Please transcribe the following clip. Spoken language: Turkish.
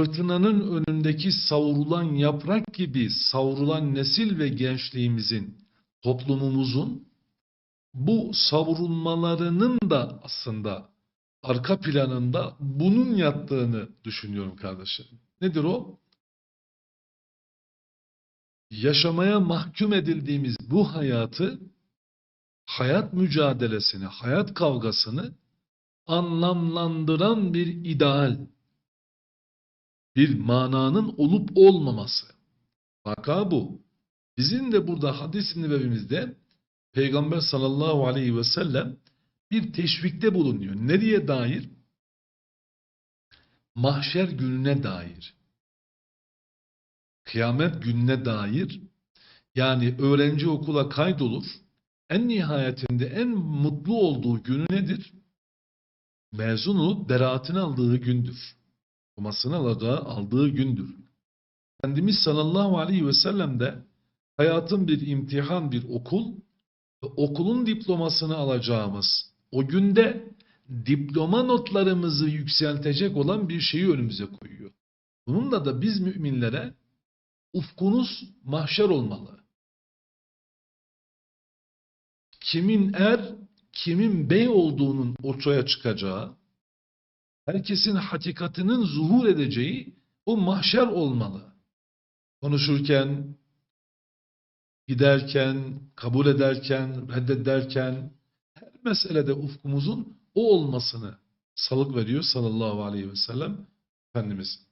fırtınanın önündeki savrulan yaprak gibi savrulan nesil ve gençliğimizin, toplumumuzun bu savrulmalarının da aslında arka planında bunun yattığını düşünüyorum kardeşim. Nedir o? Yaşamaya mahkum edildiğimiz bu hayatı, hayat mücadelesini, hayat kavgasını anlamlandıran bir ideal, bir mananın olup olmaması. Vaka bu. Bizim de burada hadis-i nebevimizde Peygamber sallallahu aleyhi ve sellem bir teşvikte bulunuyor. Nereye dair? Mahşer gününe dair. Kıyamet gününe dair. Yani öğrenci okula kaydolur. En nihayetinde en mutlu olduğu günü nedir? Mezun olup beraatini aldığı gündür. Okumasını alacağı, aldığı gündür. Efendimiz sallallahu aleyhi ve sellem de hayatın bir imtihan, bir okul ve okulun diplomasını alacağımız o günde diploma notlarımızı yükseltecek olan bir şeyi önümüze koyuyor. Bununla da biz müminlere ufkunuz mahşer olmalı. Kimin er, kimin bey olduğunun ortaya çıkacağı, herkesin hakikatinin zuhur edeceği o mahşer olmalı. Konuşurken, giderken, kabul ederken, reddederken her meselede ufkumuzun o olmasını salık veriyor sallallahu aleyhi ve sellem Efendimiz.